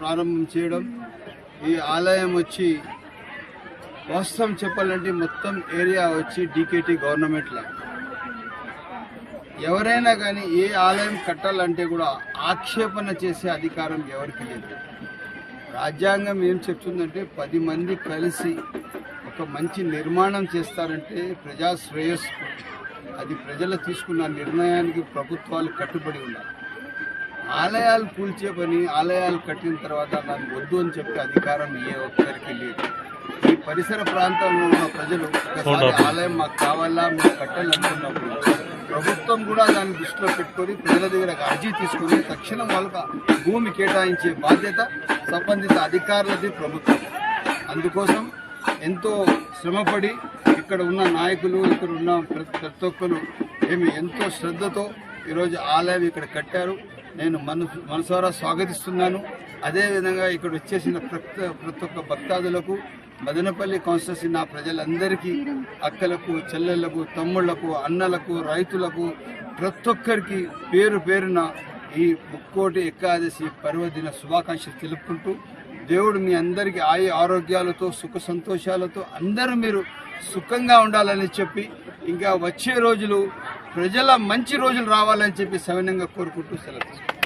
ప్రారంభం చేయడం. ఈ ఆలయం వచ్చి వాస్తవం చెప్పాలంటే మొత్తం ఏరియా వచ్చి డీకేటీ గవర్నమెంట్ ల్యాండ్ ఎవరైనా కానీ ఏ ఆలయం కట్టాలంటే కూడా ఆక్షేపణ చేసే అధికారం ఎవరికి లేదు. రాజ్యాంగం ఏం చెప్తుందంటే పది మంది కలిసి ఒక మంచి నిర్మాణం చేస్తారంటే ప్రజా శ్రేయస్సు. అది ప్రజలు తీసుకున్న నిర్ణయానికి ప్రభుత్వాలు కట్టుబడి ఉండాలి. ఆలయాలు కూల్చే పని ఆలయాలు కట్టిన తర్వాత దాన్ని వద్దు అని చెప్పే అధికారం ఏ ఒక్కరికి లేదు. ఈ పరిసర ప్రాంతంలో ఉన్న ప్రజలు ఒకసారి ఆలయం మాకు కావాలా మేము కట్టాలనుకున్నప్పుడు ప్రభుత్వం కూడా దాన్ని దృష్టిలో పెట్టుకొని ప్రజల దగ్గర అర్జీ తీసుకొని తక్షణం వాళ్ళకి భూమి కేటాయించే బాధ్యత సంబంధిత అధికారులది ప్రభుత్వం. అందుకోసం ఎంతో శ్రమపడి ఇక్కడ ఉన్న నాయకులు ఇక్కడ ఉన్న ప్రతి ప్రతి ఒక్కరు ఏమి ఎంతో శ్రద్ధతో ఈరోజు ఆలయం ఇక్కడ కట్టారు. నేను మనసు మనసారా స్వాగతిస్తున్నాను. అదేవిధంగా ఇక్కడ వచ్చేసిన ప్రతి ప్రతి ఒక్క భక్తాదులకు మదనపల్లి కాన్స్టిట్యూన్సీ నా ప్రజలందరికీ అక్కలకు చెల్లెళ్ళకు తమ్ముళ్ళకు అన్నలకు రైతులకు ప్రతి ఒక్కరికి పేరు పేరున ఈ ముక్కోటి ఏకాదశి పర్వదిన శుభాకాంక్షలు తెలుపుకుంటూ దేవుడు మీ అందరికీ ఆయు ఆరోగ్యాలతో సుఖ సంతోషాలతో అందరూ మీరు సుఖంగా ఉండాలని చెప్పి ఇంకా వచ్చే రోజులు ప్రజల మంచి రోజులు రావాలని చెప్పి సవినంగా కోరుకుంటూ సెలవు